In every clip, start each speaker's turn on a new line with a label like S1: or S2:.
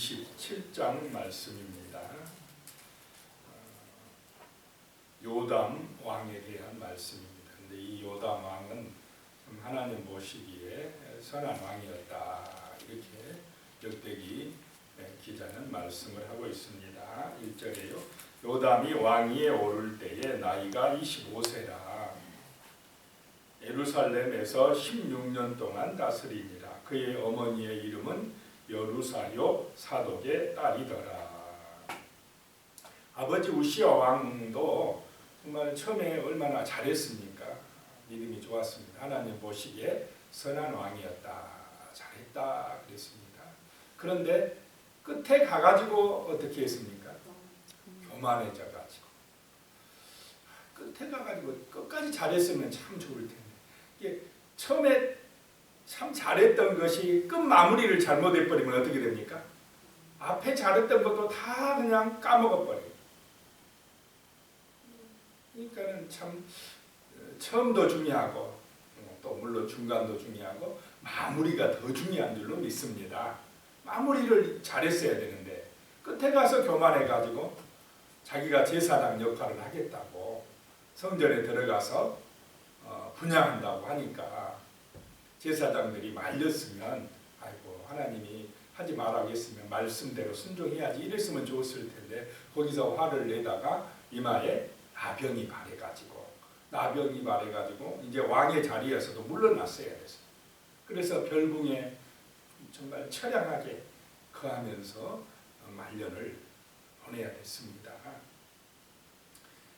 S1: 27장 말씀입니다. 어, 요담 왕에 대한 말씀입니다. 근데 이 요담 왕은 참 하나님 보시기에 선한 왕이었다 이렇게 역대기 기자는 말씀을 하고 있습니다. 1절에요. 요담이 왕위에 오를 때에 나이가 25세라. 예루살렘에서 16년 동안 다스리니라. 그의 어머니의 이름은 여루사요 사독의 딸이더라. 아버지 우시아 왕도 정말 처음에 얼마나 잘했습니까? 믿음이 좋았습니다. 하나님 보시기에 선한 왕이었다. 잘했다 그랬습니다. 그런데 끝에 가가지고 어떻게 했습니까? 교만해져 가지고 끝에 가가지고 끝까지 잘했으면 참 좋을 텐데 이게 처음에 참 잘했던 것이 끝 마무리를 잘못해 버리면 어떻게 됩니까? 앞에 잘했던 것도 다 그냥 까먹어 버려요. 그러니까는 참 처음도 중요하고 또 물론 중간도 중요하고 마무리가 더 중요한 줄로 믿습니다. 마무리를 잘했어야 되는데 끝에 가서 교만해 가지고 자기가 제사장 역할을 하겠다고 성전에 들어가서 어, 분양한다고 하니까 제사장들이 말렸으면 아이고 하나님이 하지 말라겠으면 말씀대로 순종해야지 이랬으면 좋았을 텐데 거기서 화를 내다가 이마에 나병이 발해가지고 나병이 발해가지고 이제 왕의 자리에서도 물러났어야 됐어요. 그래서 별궁에 정말 처량하게 거하면서 말년을 보내야 됐습니다.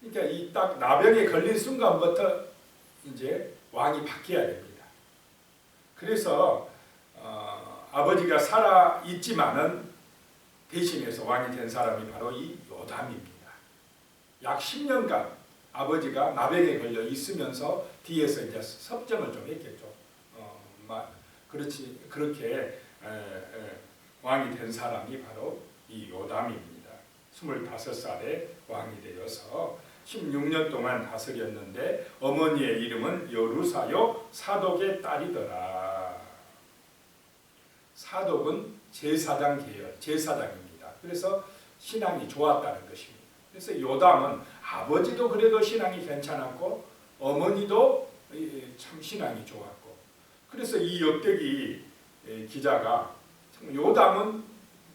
S1: 그러니까 이 딱 나병에 걸린 순간부터 이제 왕이 바뀌어야 됩니다. 그래서 어, 아버지가 살아 있지만은 대신해서 왕이 된 사람이 바로 이 요담입니다. 약 10년간 아버지가 나병에 걸려 있으면서 뒤에서 이제 섭정을 좀 했겠죠. 어, 마, 그렇지 그렇게 에, 에, 왕이 된 사람이 바로 이 요담입니다. 25살에 왕이 되어서 16년 동안 다스렸는데 어머니의 이름은 여루사요 사독의 딸이더라. 사독은 제사장 계열, 제사장입니다. 그래서 신앙이 좋았다는 것입니다. 그래서 요담은 아버지도 그래도 신앙이 괜찮았고 어머니도 참 신앙이 좋았고 그래서 이 역대기 기자가 요담은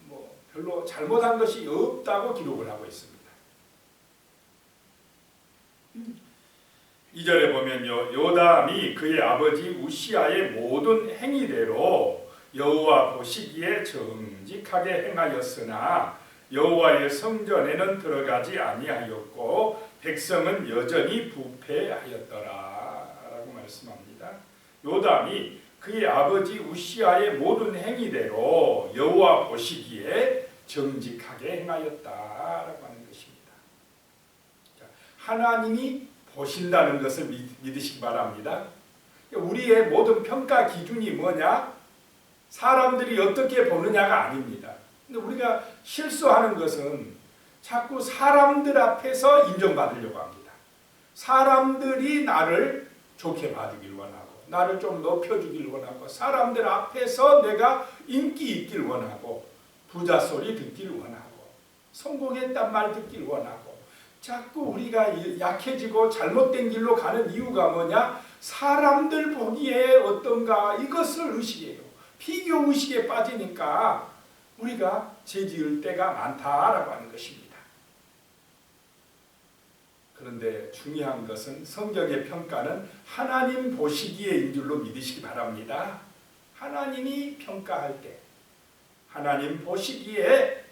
S1: 뭐 별로 잘못한 것이 없다고 기록을 하고 있습니다. 2절에 보면요. 요담이 그의 아버지 우시아의 모든 행위대로 여호와 보시기에 정직하게 행하였으나 여호와의 성전에는 들어가지 아니하였고 백성은 여전히 부패하였더라 라고 말씀합니다. 요담이 그의 아버지 우시아의 모든 행위대로 여호와 보시기에 정직하게 행하였다라고 하는 것입니다. 하나님이 보신다는 것을 믿으시기 바랍니다. 우리의 모든 평가 기준이 뭐냐? 사람들이 어떻게 보느냐가 아닙니다. 근데 우리가 실수하는 것은 자꾸 사람들 앞에서 인정받으려고 합니다. 사람들이 나를 좋게 봐주길 원하고, 나를 좀 높여주길 원하고, 사람들 앞에서 내가 인기 있길 원하고, 부자 소리 듣길 원하고, 성공했단 말 듣길 원하고, 자꾸 우리가 약해지고 잘못된 길로 가는 이유가 뭐냐? 사람들 보기에 어떤가 이것을 의식해요. 비교 의식에 빠지니까 우리가 죄지을 때가 많다라고 하는 것입니다. 그런데 중요한 것은 성경의 평가는 하나님 보시기에인 줄로 믿으시기 바랍니다. 하나님이 평가할 때 하나님 보시기에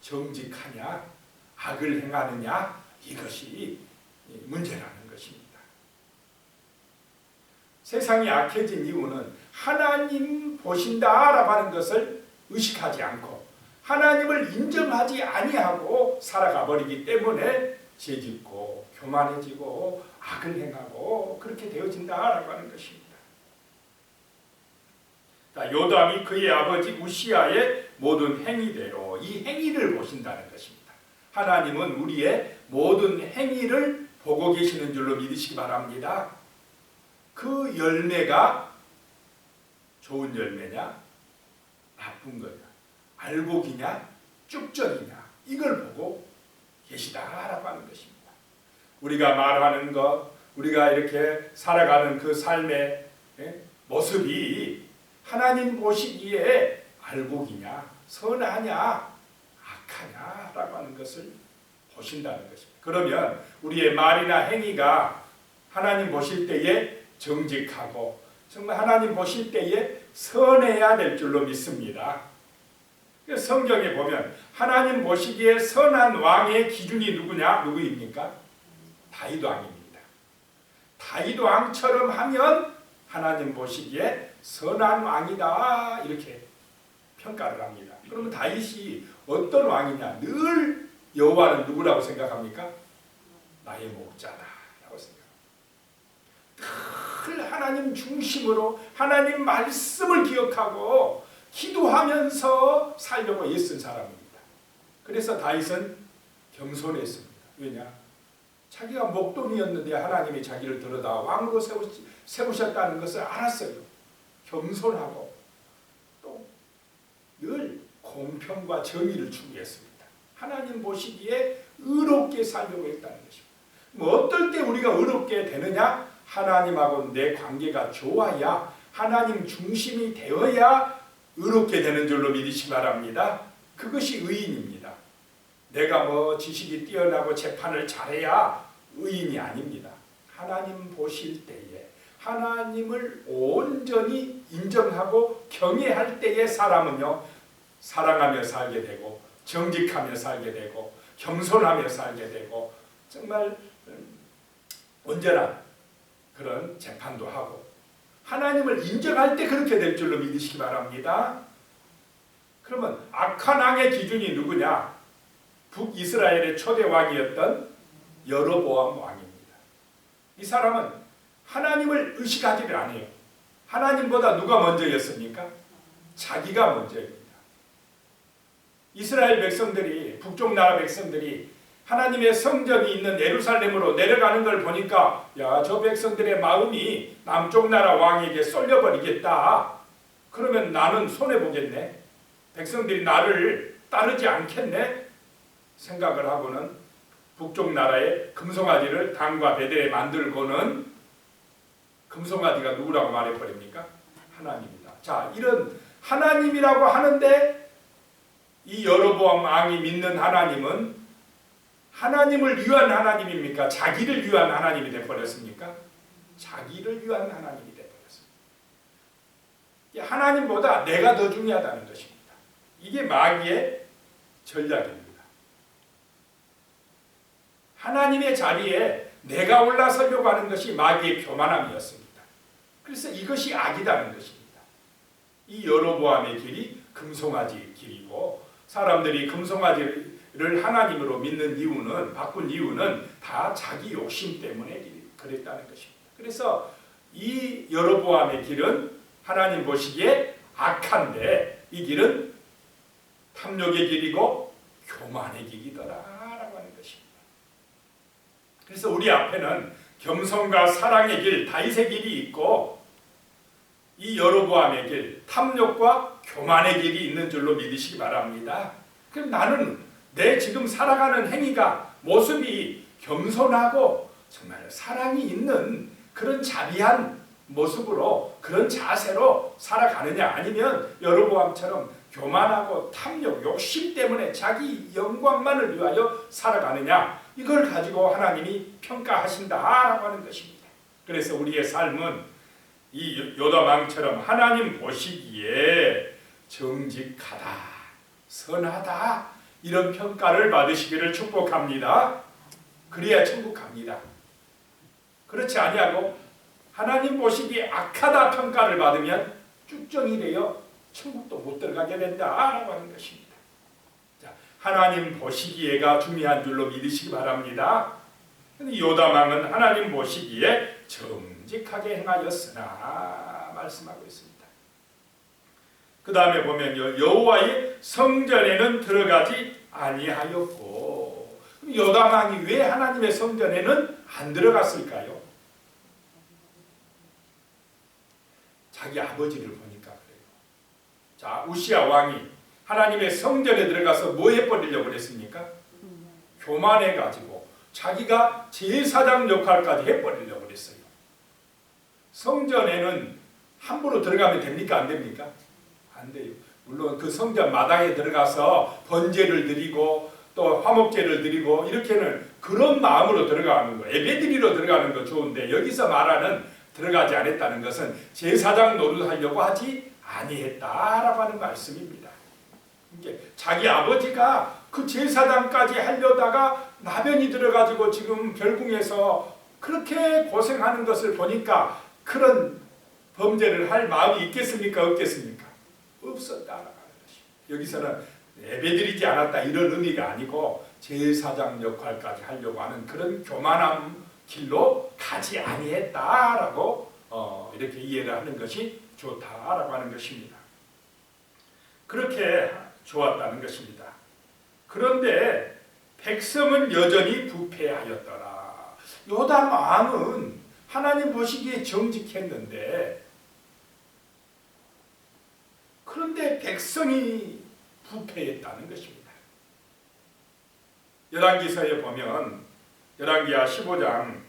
S1: 정직하냐 악을 행하느냐 이것이 문제라는 것입니다. 세상이 악해진 이유는 하나님 보신다라고 하는 것을 의식하지 않고 하나님을 인정하지 아니하고 살아가 버리기 때문에 죄짓고 교만해지고 악을 행하고 그렇게 되어진다라고 하는 것입니다. 요담이 그의 아버지 우시아의 모든 행위대로 이 행위를 보신다는 것입니다. 하나님은 우리의 모든 행위를 보고 계시는 줄로 믿으시기 바랍니다. 그 열매가 좋은 열매냐? 나쁜 거냐? 알곡이냐 쭉전이냐 이걸 보고 계시다라고 하는 것입니다. 우리가 말하는 것, 우리가 이렇게 살아가는 그 삶의 예, 모습이 하나님 보시기에 알곡이냐 선하냐 악하냐라고 하는 것을 보신다는 것입니다. 그러면 우리의 말이나 행위가 하나님 보실 때에 정직하고 정말 하나님 보실 때에 선해야 될 줄로 믿습니다. 그 성경에 보면 하나님 보시기에 선한 왕의 기준이 누구냐? 누구입니까? 다윗 왕입니다. 다윗 왕처럼 하면 하나님 보시기에 선한 왕이다 이렇게 평가를 합니다. 그러면 다윗이 어떤 왕이냐? 늘 여호와는 누구라고 생각합니까? 나의 목자다라고 생각합니다. 늘 하나님 중심으로 하나님 말씀을 기억하고 기도하면서 살려고 애쓴 사람입니다. 그래서 다윗은 겸손했습니다. 왜냐? 자기가 목동이었는데 하나님이 자기를 들어다 왕으로 세우셨다는 것을 알았어요. 겸손하고 또 늘 공평과 정의를 추구했습니다. 하나님 보시기에 의롭게 살려고 했다는 것입니다. 뭐 어떨 때 우리가 의롭게 되느냐? 하나님하고 내 관계가 좋아야 하나님 중심이 되어야 의롭게 되는 줄로 믿으시 기 바랍니다. 그것이 의인입니다. 내가 뭐 지식이 뛰어나고 재판을 잘해야 의인이 아닙니다. 하나님 보실 때에 하나님을 온전히 인정하고 경외할 때의 사람은요 사랑하며 살게 되고 정직하며 살게 되고 겸손하며 살게 되고 정말 음, 언제나 그런 재판도 하고 하나님을 인정할 때 그렇게 될 줄로 믿으시기 바랍니다. 그러면 악한 왕의 기준이 누구냐? 북이스라엘의 초대 왕이었던 여로보암 왕입니다. 이 사람은 하나님을 의식하지를 않아요. 하나님보다 누가 먼저였습니까? 자기가 먼저입니다. 이스라엘 백성들이 북쪽 나라 백성들이 하나님의 성전이 있는 예루살렘으로 내려가는 걸 보니까 야 저 백성들의 마음이 남쪽 나라 왕에게 쏠려버리겠다. 그러면 나는 손해 보겠네. 백성들이 나를 따르지 않겠네. 생각을 하고는 북쪽 나라의 금송아지를 당과 베델에 만들고는 금송아지가 누구라고 말해버립니까? 하나님이다. 자 이런 하나님이라고 하는데 이 여로보암 왕이 믿는 하나님은 하나님을 위한 하나님입니까? 자기를 위한 하나님이 되어버렸습니까? 자기를 위한 하나님이 되어버렸습니다. 하나님보다 내가 더 중요하다는 것입니다. 이게 마귀의 전략입니다. 하나님의 자리에 내가 올라서려고 하는 것이 마귀의 교만함이었습니다. 그래서 이것이 악이다는 것입니다. 이 여로보암의 길이 금송아지 길이고 사람들이 금송아지를 하나님으로 믿는 이유는 바꾼 이유는 다 자기 욕심 때문에 그랬다는 것입니다. 그래서 이 여로보암의 길은 하나님 보시기에 악한데 이 길은 탐욕의 길이고 교만의 길이더라라고 하는 것입니다. 그래서 우리 앞에는 겸손과 사랑의 길, 다윗의 길이 있고 이 여로보암의 길, 탐욕과 교만의 길이 있는 줄로 믿으시기 바랍니다. 그럼 나는 내 지금 살아가는 행위가 모습이 겸손하고 정말 사랑이 있는 그런 자비한 모습으로 그런 자세로 살아가느냐 아니면 여로보암처럼 교만하고 탐욕, 욕심 때문에 자기 영광만을 위하여 살아가느냐 이걸 가지고 하나님이 평가하신다라고 하는 것입니다. 그래서 우리의 삶은 이 요다망처럼 하나님 보시기에 정직하다, 선하다 이런 평가를 받으시기를 축복합니다. 그래야 천국 갑니다. 그렇지 아니하고 하나님 보시기에 악하다 평가를 받으면 쭉정이 되어 천국도 못 들어가게 된다라고 하는 것입니다. 자, 하나님 보시기에가 중요한 줄로 믿으시기 바랍니다. 요담왕은 하나님 보시기에 정직하게 행하였으나 말씀하고 있습니다. 그 다음에 보면 여호와의 성전에는 들어가지 아니하였고 요담왕이 왜 하나님의 성전에는 안 들어갔을까요? 자기 아버지를 보니까 그래요. 자 우시아 왕이 하나님의 성전에 들어가서 뭐 해버리려고 그랬습니까? 교만해가지고 자기가 제사장 역할까지 해버리려고 그랬어요. 성전에는 함부로 들어가면 됩니까? 안 됩니까? 안 돼요. 물론 그 성전 마당에 들어가서 번제를 드리고 또 화목제를 드리고 이렇게는 그런 마음으로 들어가는 거 예배드리러 들어가는 거 좋은데 여기서 말하는 들어가지 않았다는 것은 제사장 노릇하려고 하지 아니했다라고 하는 말씀입니다. 이게 자기 아버지가 그 제사장까지 하려다가 나변이 들어가지고 지금 별궁에서 그렇게 고생하는 것을 보니까 그런 범죄를 할 마음이 있겠습니까? 없겠습니까? 것이. 여기서는 예배드리지 않았다 이런 의미가 아니고 제사장 역할까지 하려고 하는 그런 교만함 길로 가지 아니했다라고 어, 이렇게 이해를 하는 것이 좋다라고 하는 것입니다. 그렇게 좋았다는 것입니다. 그런데 백성은 여전히 부패하였더라. 요담 왕은 하나님 보시기에 정직했는데 그런데 백성이 부패했다는 것입니다. 열왕기서에 보면 열왕기하 15장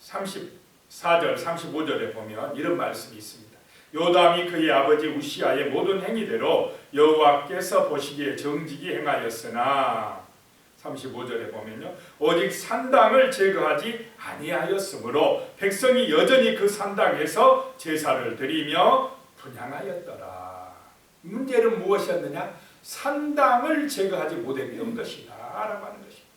S1: 34절 35절에 보면 이런 말씀이 있습니다. 요담이 그의 아버지 우시아의 모든 행위대로 여호와께서 보시기에 정직이 행하였으나 35절에 보면요. 오직 산당을 제거하지 아니하였으므로 백성이 여전히 그 산당에서 제사를 드리며 분양하였더라. 문제는 무엇이었느냐? 산당을 제거하지 못했던 것이다. 라고 하는 것입니다.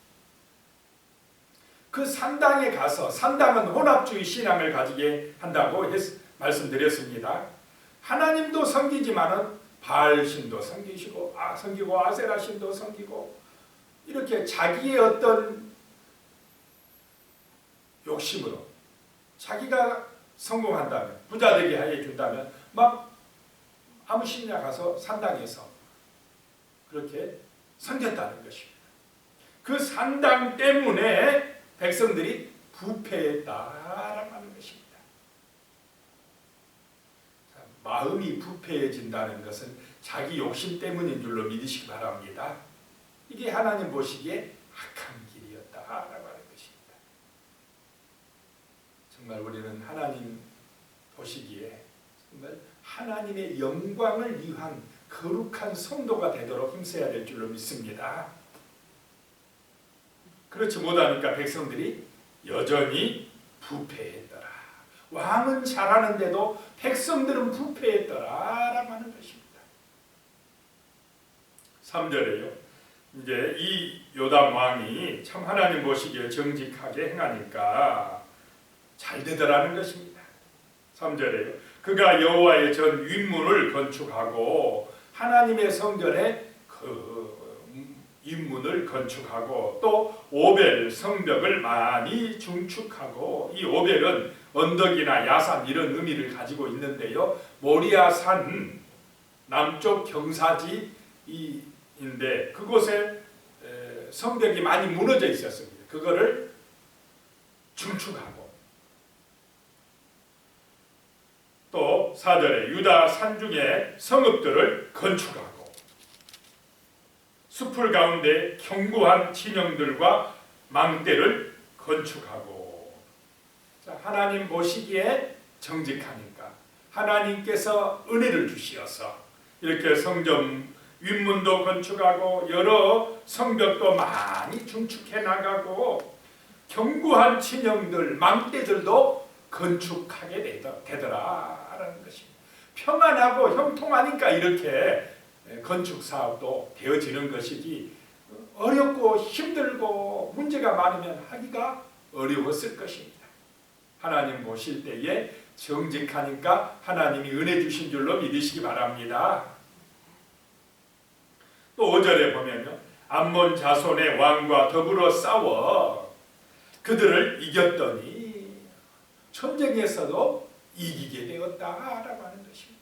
S1: 그 산당에 가서 산당은 혼합주의 신앙을 가지게 한다고 했, 말씀드렸습니다. 하나님도 섬기지만은 바알신도 섬기시고 아 섬기고 아세라 신도 섬기고 이렇게 자기의 어떤 욕심으로 자기가 성공한다면 부자 되게 해 준다면 막 아무 신이나 가서 산당에서 그렇게 섬겼다는 것입니다. 그 산당 때문에 백성들이 것입니다. 자, 마음이 부패해진다는 것은 자기 욕심 때문인 줄로 믿으시기 바랍니다. 이게 하나님 보시기에 악한 길이었다라고 하는 것입니다. 정말 우리는 하나님 보시기에 정말 하나님의 영광을 위한 거룩한 성도가 되도록 힘써야 될 줄로 믿습니다. 그렇지 못하니까 백성들이 여전히 부패했더라. 왕은 잘하는데도 백성들은 부패했더라라고 하는 것입니다. 3절에요. 이제 이 요담 왕이 참 하나님 보시기에 정직하게 행하니까 잘 되더라는 것입니다. 3절에요. 그가 여호와의 전 윗문을 건축하고 하나님의 성전에 그 인문을 건축하고 또 오벨 성벽을 많이 중축하고 이 오벨은 언덕이나 야산 이런 의미를 가지고 있는데요. 모리아산 남쪽 경사지인데 그곳에 성벽이 많이 무너져 있었습니다. 그거를 중축하고 또 4절에 유다 산중에 성읍들을 건축하고 숲을 가운데 견고한 진영들과 망대를 건축하고 자, 하나님 보시기에 정직하니까 하나님께서 은혜를 주시어서 이렇게 성전 윗문도 건축하고 여러 성벽도 많이 중축해 나가고 견고한 진영들 망대들도 건축하게 되더라라는 것입니다. 평안하고 형통하니까 이렇게 건축 사업도 되어지는 것이지 어렵고 힘들고 문제가 많으면 하기가 어려웠을 것입니다. 하나님 보실 때에 정직하니까 하나님이 은혜 주신 줄로 믿으시기 바랍니다. 또 5절에 보면요. 암몬 자손의 왕과 더불어 싸워 그들을 이겼더니 전쟁에서도 이기게 되었다라고 하는 것입니다.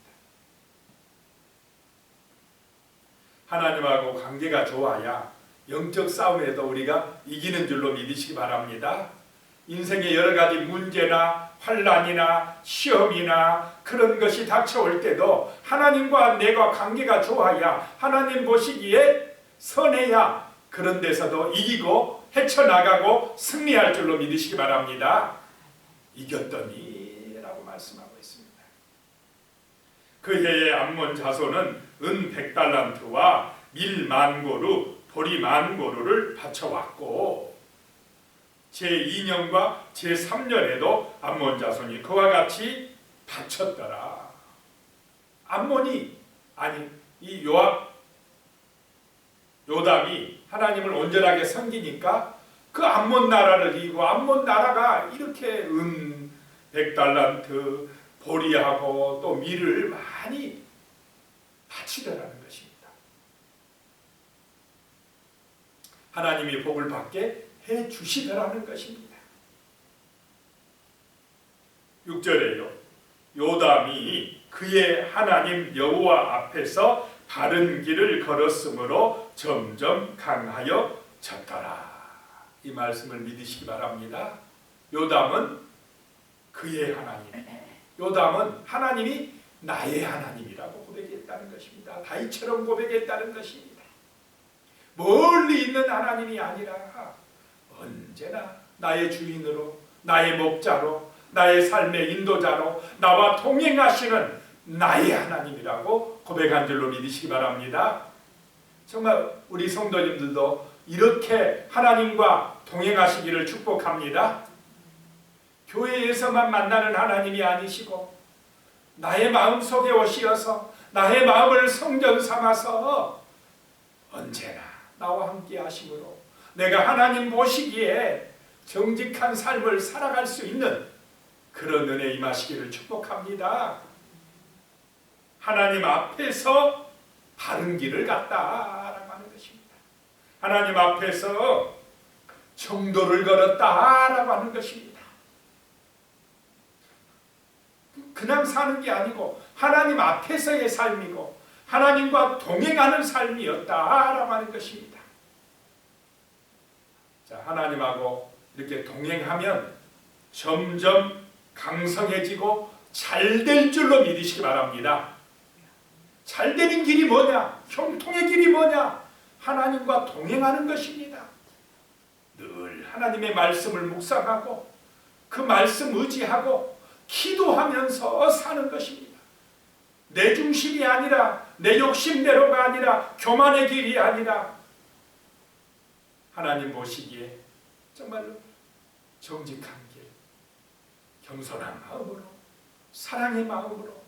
S1: 하나님하고 관계가 좋아야 영적 싸움에도 우리가 이기는 줄로 믿으시기 바랍니다. 인생의 여러 가지 문제나 환란이나 시험이나 그런 것이 닥쳐올 때도 하나님과 내가 관계가 좋아야 하나님 보시기에 선해야 그런 데서도 이기고 헤쳐나가고 승리할 줄로 믿으시기 바랍니다. 이겼더니 라고 말씀하고 있습니다. 그 해의 암몬 자손은 은 백달란트와 밀 만고루 보리 만고루를 바쳐왔고 제2년과 제3년에도 암몬 자손이 그와 같이 바쳤더라. 암몬이 아니 이 요압 요담이 하나님을 온전하게 섬기니까 그 암몬 나라를 이고 암몬 나라가 이렇게 은 백달란트 보리하고 또 밀을 많이 바치더라는 것입니다. 하나님이 복을 받게 해 주시더라는 것입니다. 6절에요. 요담이 그의 하나님 여호와 앞에서 바른 길을 걸었으므로 점점 강하여 졌더라. 이 말씀을 믿으시기 바랍니다. 요담은 그의 하나님. 요담은 하나님이 나의 하나님이라고 고백했다는 것입니다. 다윗처럼 고백했다는 것입니다. 멀리 있는 하나님이 아니라 언제나 나의 주인으로 나의 목자로 나의 삶의 인도자로 나와 동행하시는 나의 하나님이라고 고백한 줄로 믿으시기 바랍니다. 정말 우리 성도님들도 이렇게 하나님과 동행하시기를 축복합니다. 교회에서만 만나는 하나님이 아니시고 나의 마음 속에 오시어서 나의 마음을 성전 삼아서 언제나 나와 함께 하심으로 내가 하나님 보시기에 정직한 삶을 살아갈 수 있는 그런 은혜 임하시기를 축복합니다. 하나님 앞에서 바른 길을 갔다라고 하는 것입니다. 하나님 앞에서 정도를 걸었다라고 하는 것입니다. 그냥 사는 게 아니고 하나님 앞에서의 삶이고 하나님과 동행하는 삶이었다라고 하는 것입니다. 자, 하나님하고 이렇게 동행하면 점점 강성해지고 잘 될 줄로 믿으시기 바랍니다. 잘 되는 길이 뭐냐? 형통의 길이 뭐냐? 하나님과 동행하는 것입니다. 늘 하나님의 말씀을 묵상하고 그 말씀 의지하고 기도하면서 사는 것입니다. 내 중심이 아니라 내 욕심대로가 아니라 교만의 길이 아니라 하나님 보시기에 정말로 정직한 길, 겸손한 마음으로 사랑의 마음으로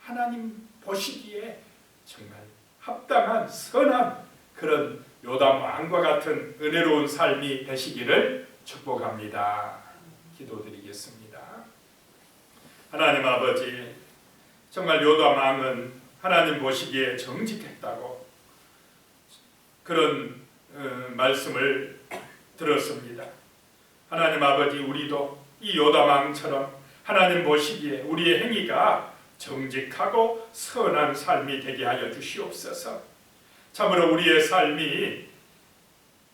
S1: 하나님 보시기에 정말 합당한 선한 그런 요담 왕과 같은 은혜로운 삶이 되시기를 축복합니다. 기도드리겠습니다. 하나님 아버지 정말 요담 왕은 하나님 보시기에 정직했다고 그런 어, 말씀을 들었습니다. 하나님 아버지 우리도 이 요담 왕처럼 하나님 보시기에 우리의 행위가 정직하고 선한 삶이 되게 하여 주시옵소서. 참으로 우리의 삶이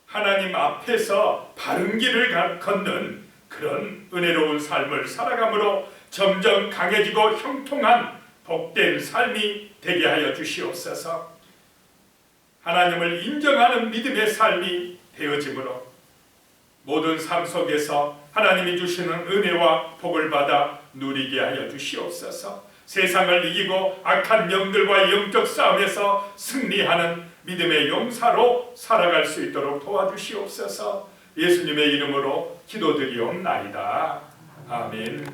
S1: 하나님 앞에서 바른 길을 가- 걷는 그런 은혜로운 삶을 살아감으로 점점 강해지고 형통한 복된 삶이 되게 하여 주시옵소서. 하나님을 인정하는 믿음의 삶이 되어지므로 모든 삶 속에서 하나님이 주시는 은혜와 복을 받아 누리게 하여 주시옵소서. 세상을 이기고 악한 영들과 영적 싸움에서 승리하는 믿음의 용사로 살아갈 수 있도록 도와주시옵소서. 예수님의 이름으로 기도드리옵나이다. 아멘.